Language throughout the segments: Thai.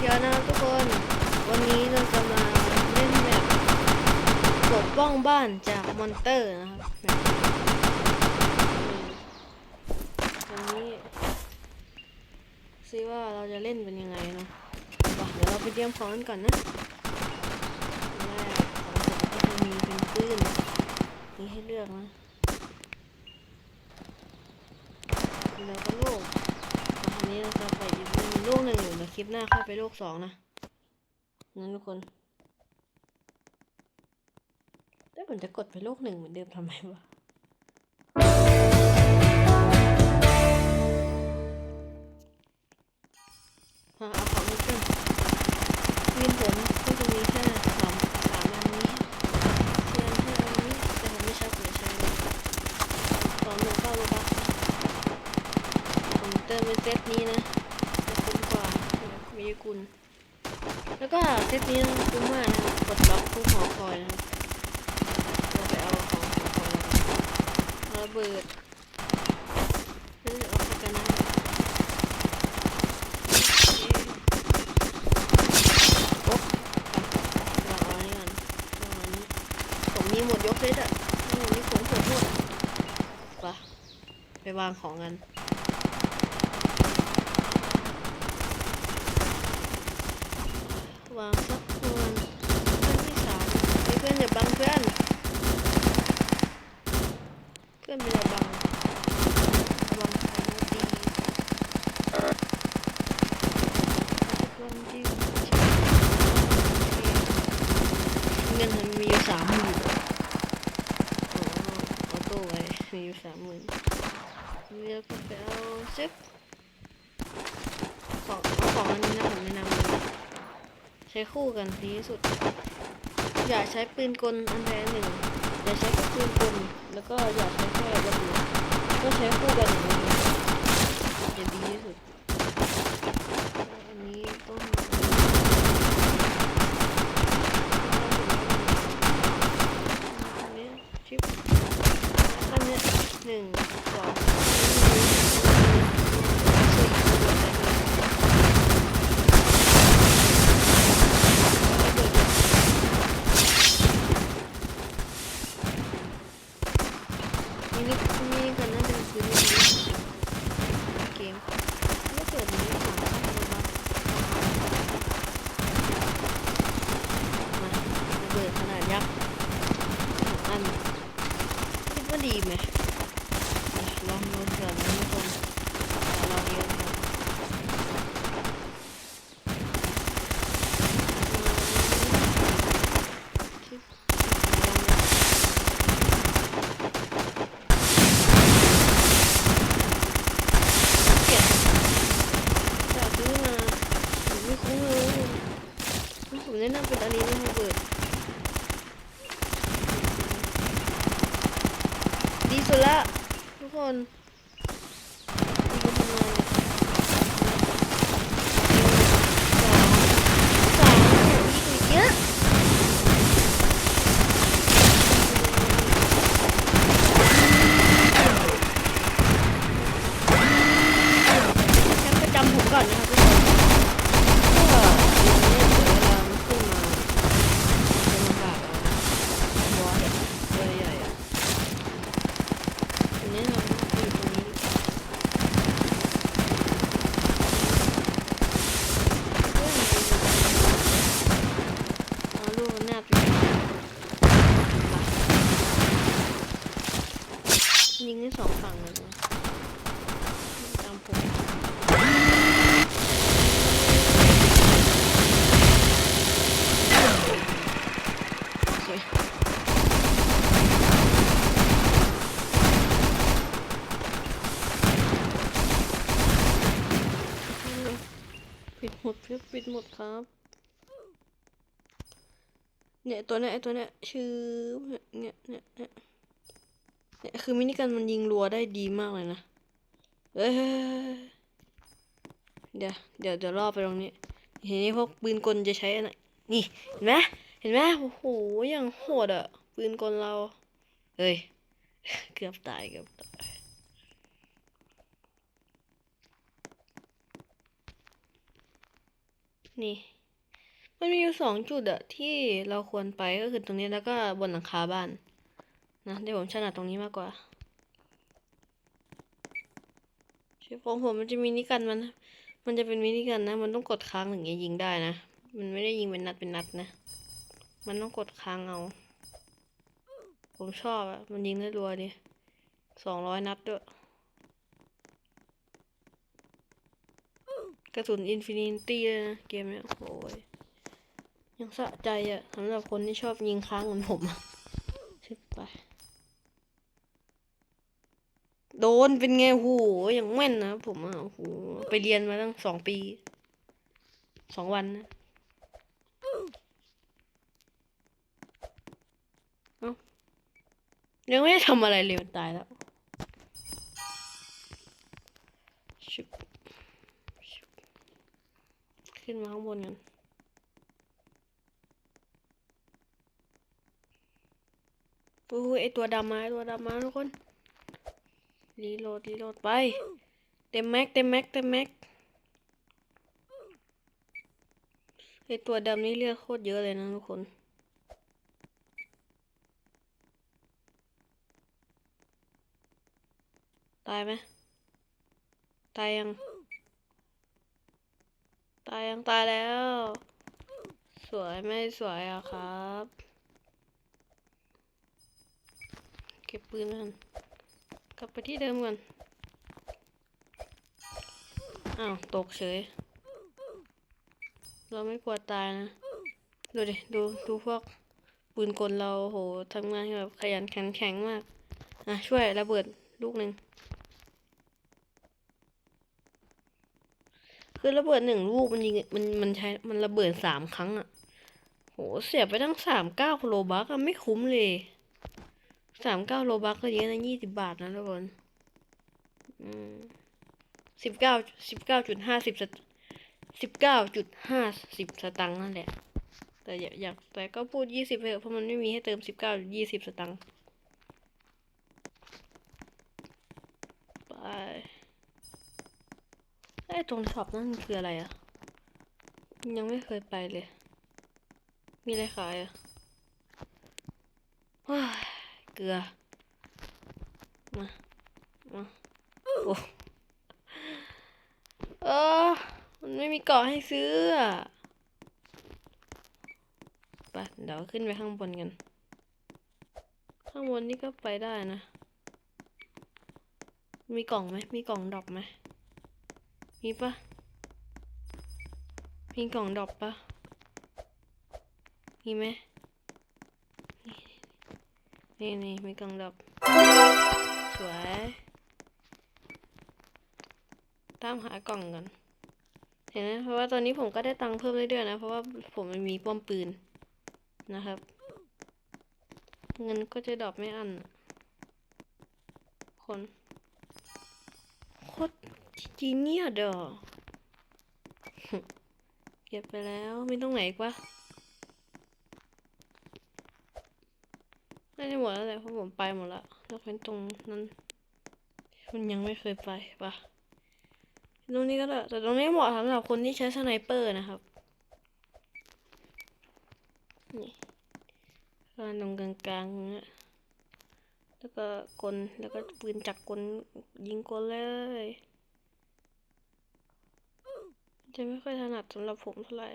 เดี๋ยวนะทุกคน วันนี้เราจะมาเล่นแบบปกป้องบ้านจากมอนเตอร์นะครับวันนี้ซิว่าเราจะเล่นเป็นยังไงเนาะเดี๋ยวเราไปเตรียมของกันก่อนนะแรกของผมก็จะมีเป็นปืนมีให้เลือกนะแล้วก็โล่อันนี้เราจะไปอีก โลกหนึ่งอยู่เดี๋ยวคลิปหน้าค่อยไปโลกสองนะนั้นทุกคนแต่ผมจะกดไปโลกหนึ่งเหมือนเดิมทำไมวะฮะเอาของมาขึ้นวินผมก็จะมีแค่สามสามอันนี้เทียนห้าอันนี้แต่ผมไม่ชอบเลยใช้เลยสองหนึ่งเก้าโลบัค ผมเติมเป็นเซตนี้นะจะคุ้มกว่า มีกุลแล้วก็เซตนี้คุ้มมากนะครับกดล็อกทุกหอคอยนะครับเราไปเอาของหอคอยแล้วระเบิดแล้วจะเอาไปกันนะครับโอ๊ะเราเอาอันนี้ก่อนเอาอันนี้ผมมีหมดยกเซตอะวันนี้ผมผมหมดไปไปวางของกัน วางสักประมาณขั้นที่สามเพื่อนอย่าบังเพื่อน เพื่อนเป็นอย่าบังระวังของมันตีวันที่เงินมันมีอยู่สามหมื่นโอ้ออโต้ไว้มีอยู่สามหมื่นเรียกไปเอาซึบของของอันนี้นะผมแนะนำเลย ใช้คู่กันดีที่สุด อย่าใช้ปืนกลอันใดหนึ่ง อย่าใช้ปืนกลแล้วก็อย่าใช้แค่ระเบิดก็ใช้คู่กันอย่างนี้จะดีที่สุด อันนี้ต้องอันนี้ชิปอันเนี้ยหนึ่งสอง มินิมินิกันน่าจะซื้อมินิเกมไม่เกิดนี้สามารถระบมาระเบิดขนาดยักษ์อันคิดว่าดีไหมอะลองดูก่อนนะทุกคนลองเยอะครับชิบลอง เก็บจากซื้อมาผมไม่คุ้มเลยผมแนะนำเป็นอันนี้นะระเบิดดีสุดละทุกคนดีกันทำงานสองสองอีกเยอะฉันประจำผมก่อนนะครับทุกคนก็อย่างนี้เดี๋ยวเวลามันขึ้นมาจะลำบากเอานะบอสอะตัวใหญ่อะอันนี้เราอยู่ตรงนี้ดีกว่าเฮ้ยเอาลูกมันแนบอยู่ไปยิงได้สองฝั่งเลยนะตามผม โอเคปิดหมดเพื่อปิ ดครับ เนี่ยตัวเนี้ยไอตัวเนี้ยชื่อเนี่ยเนี่ยเนี่ยเนี่ยคือมินิกันมันยิงรัวได้ดีมากเลยนะเอ้ยเดี๋ยวเดี๋ยวเดี๋ยวรอบไปตรงนี้ทีนี้พวกปืนกลจะใช้อันไหนนี่เห็นไหมเห็นไหมโอ้โหอย่างโหดอะปืนกลเราเฮ้ยเกือบตายเกือบตาย นี่ มันมีอยู่สองจุดอะที่เราควรไปก็คือตรงนี้แล้วก็บนหลังคาบ้าน นะเดี๋ยวผมถนัดตรงนี้มากกว่าชิปของผมมันจะมีนิกันมันมันจะเป็นมินิกันนะ มันต้องกดค้างถึงจะยิงได้นะ มันไม่ได้ยิงเป็นนัดเป็นนัดนะ มันต้องกดค้างเอา ผมชอบอะมันยิงได้รัวดิสองร้อยนัดด้วย ก ระสุนอินฟินิตี้เลยนะเกมเนี้ยโอ้ยยังสะใจอะสำหรับคนที่ชอบยิงค้างเหมือนผมอะชิบไป โดนเป็นไงโหอย่างแม่นนะผมอะโอ้โหไปเรียนมาตั้งสองปีสองวันนะเอายังไม่ได้ทำอะไรเลยตายแล้วชุบชุบ ขึ้นมาข้างบนกันโอ้ยไอตัวดำมาไอตัวดำมาทุกคนรีโหลดรีโหลดไป เต็มแม็กเต็มแม็กเต็มแม็กไอตัวดำนี่เลือดโคตรเยอะเลยนะทุกคนตายไหมตายยัง ตายยังตายแล้ว สวยไม่สวยอะครับ เก็บปืนกันกลับไปที่เดิมก่อน อ้าว ตกเฉย เราไม่กลัวตายนะ ดูดิ ดู ดูพวกปืนกลเราโหทำงานแบบขยันขันแข็งมาก อะ ช่วยระเบิดลูกหนึ่ง คือระเบิดหนึ่งลูกมันยิงมันมันใช้มันระเบิดสามครั้งอะโหเสียไปตั้งสามเก้าโลบักอะไม่คุ้มเลยสามเก้าโลบักก็เยอะนะยี่สิบบาทนะทุกคนสิบเก้าสิบเก้าจุดห้าสิบสิบเก้าจุดห้าสิบสตังค์นั่นแหละแต่อยากแต่ก็พูดยี่สิบเถอะเพราะมันไม่มีให้เติมสิบเก้ายี่สิบสตังค์ไปไอ้ตรงช็อปนั่นคืออะไรอะยังไม่เคยไปเลย มีอะไรขายอะว้าเกลือ มา มาโอ้เออมันไม่มีเกาะให้ซื้ออะไปเดี๋ยวขึ้นไปข้างบนกัน ข้างบนนี่ก็ไปได้นะ มีกล่องไหม มีกล่องดรอปไหม มีปะมีกล่องดอปปะมีไหมนี่นี่มีกล่องดอกสวยตามหากล่องกันเห็นไหมเพราะว่าตอนนี้ผมก็ได้ตังค์เพิ่มเรื่อยๆนะ เพราะว่าผมมันมีป้อมปืนนะครับ เงินก็จะดรอปไม่อัน คนโคตร จีเนียเด้อเก็บไปแล้วไมีตรงไหนอีกวะน่าจะหมดแล้วแหละเพราะผมไปหมดละยกเว้นตรงนั้นมันยังไม่เคยไปปะตรงนี้ก็ได้แต่ตรงนี้เหมาะสำหรับคนที่ใช้สไนเปอร์นะครับนี่ก็ตรงกลางๆเนี่ยแล้วก็กลแล้วก็ปืนจักกลยิงกลเลย จะไม่ค่อยถนัดสำหรับผมเท่าไหร่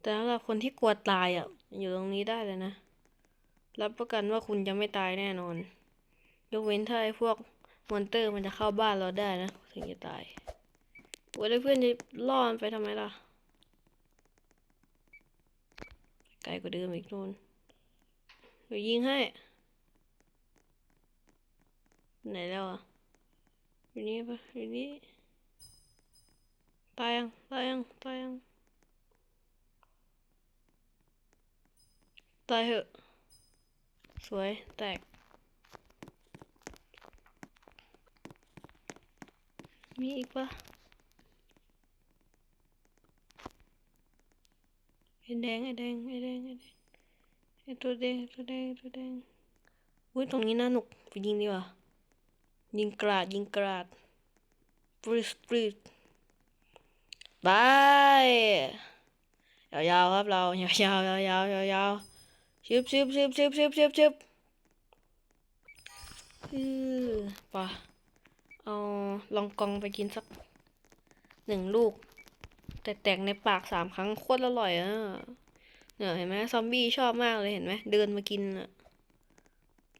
แต่สำหรับคนที่กลัวตายอะ อยู่ตรงนี้ได้เลยนะ รับประกันว่าคุณจะไม่ตายแน่นอน ยกเว้นถ้าไอ้พวกมอนเตอร์มันจะเข้าบ้านเราได้นะ ถึงจะตายโอ้ยเพื่อนจะล่อมันไปทำไมล่ะ ไกลกว่าเดิมอีกนู่นเดี๋ยวยิงให้ ไหนแล้วอะอยู่นี่ปะอยู่นี่ตายยังตายยังตายยังตายเหอะ สวย แตก มีอีกปะไอ้แดงไอ้แดงไอ้แดงไอ้แดงไอ้ตัวแดงตัวแดงตัวแดงอุ้ยตรงนี้น่าหนุกไปยิงดีกว่า ยิงกราดยิงกราดปรีดปรีดบายยาวๆครับเรายาวๆยาวๆยาวๆยาวชึบชึบชึบชึบชึบชึบชึบอือไปะเอาลองกองไปกินสักหนึ่งลูก แต่แตกในปากสามครั้งโคตรอร่อยอะเนี่ยเห็นไหมซอมบี้ชอบมากเลยเห็นไหมเดินมากินอะ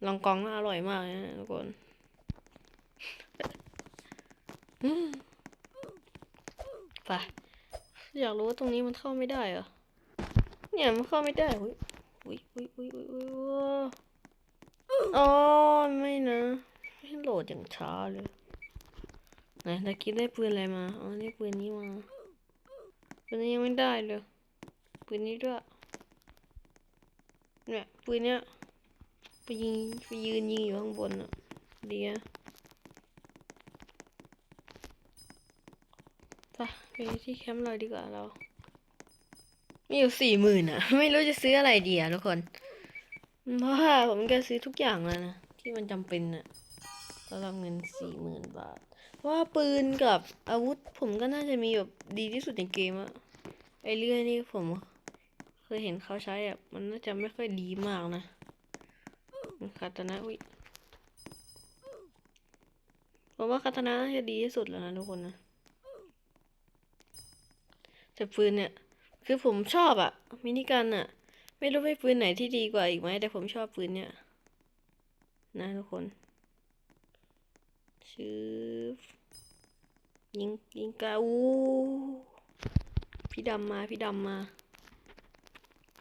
ลองกองน่าอร่อยมากนะทุกคนอืม ไปอยากรู้ว่าตรงนี้มันเข้าไม่ได้เหรอ เนี่ยมันเข้าไม่ได้อุ้ยอุ้ยอุ้ยอุ้ยอุ้ยอุ้ยอ๋อไม่นะ ไม่โหลดอย่างช้าเลยไหนตะกี้ได้ปืนอะไรมา อ๋อได้ปืนนี้มา ปืนนี้ยังไม่ได้เลย ปืนนี้ด้วย เนี่ยปืนเนี้ยไปยิงไปยืนยิงอยู่ข้างบนอะดีอะ ปไปที่แคมป์เราดีกว่าเรา มีอยู่สี่หมื่นอะไม่รู้จะซื้ออะไรดีอะทุกคน เพราะว่าผมก็ซื้อทุกอย่างแล้วนะ ที่มันจำเป็นอะสำหรับเงินสี่หมื่นบาทเพราะว่าปืนกับอาวุธผมก็น่าจะมีแบบดีที่สุดในเกมอะไอเลื่อยนี่ผมเคยเห็นเขาใช้อะมันน่าจะไม่ค่อยดีมากนะคาตานะอุ้ยผมว่าคาตานะน่าจะดีที่สุดแล้วนะทุกคนนะ แต่ปืนเนี่ย คือผมชอบอะมินิกันอะไม่รู้ไม่ปืนไหนที่ดีกว่าอีกไหมแต่ผมชอบปืนเนี่ย นะทุกคนชื่อยิงยิงกาอูพี่ดำมาพี่ดำมา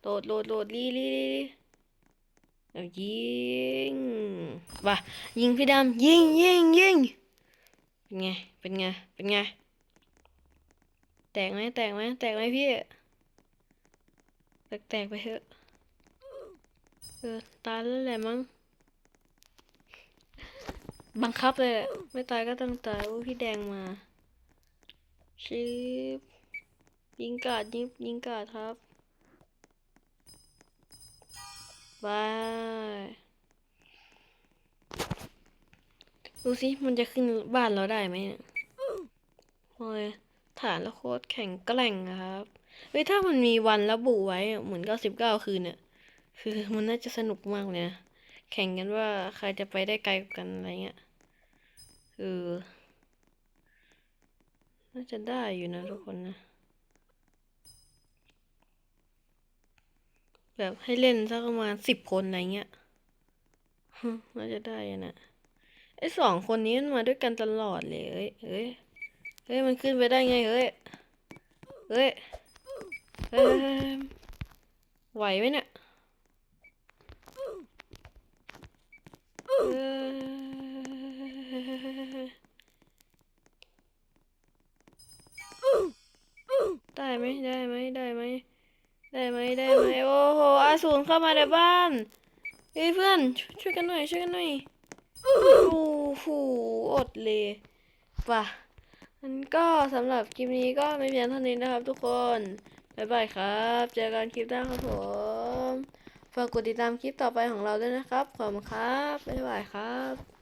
โหลดโหลดโหลดรีรีรีรีแล้วยิงว่ะยิงพี่ดำยิงยิงยิงเป็นไงเป็นไงเป็นไง แตกไหมแตกไหมแตกไหมพี่ แตกแตกไปเถอะ เออ ตายแล้วแหละมั้ง บังคับเลยไม่ตายก็ต้องตายอุ้พี่แดงมาชิปยิงกาดยิงยิงกาดครับบายดูสิมันจะขึ้นบ้านเราได้ไหมเนี่ยโอ้ย ฐานแล้วโคตรแข็งแกร่งอะครับเฮ้ยถ้ามันมีวันระบุไว้เหมือนเก้าสิบเก้าคืนเนี่ยคือมันน่าจะสนุกมากเลยนะแข่งกันว่าใครจะไปได้ไกลกว่ากันอะไรเงี้ยเออน่าจะได้อยู่นะทุกคนนะแบบให้เล่นสักประมาณสิบคนอะไรเงี้ยน่าจะได้อะนะไอ้สองคนนี้มันมาด้วยกันตลอดเลยเอ้ย เฮ้ยมันขึ้นไปได้ไงเฮ้ย เฮ้ย เฮ้ย ไหวไหมเนี่ยได้ไหมได้ไหมได้ไหมได้ไหมได้ไหมโอ้โหอาสูรเข้ามาในบ้านเฮ้ยเพื่อนชช่วยกันหน่อยช่วยกันหน่อยโอ้โหอดเลยป่ะ งั้นก็สำหรับคลิปนี้ก็ไม่เพียงเท่านี้นะครับทุกคน บ๊ายบายครับ เจอกันคลิปหน้าครับผมฝากกดติดตามคลิปต่อไปของเราด้วยนะครับ ขอบคุณครับ บ๊ายบายครับ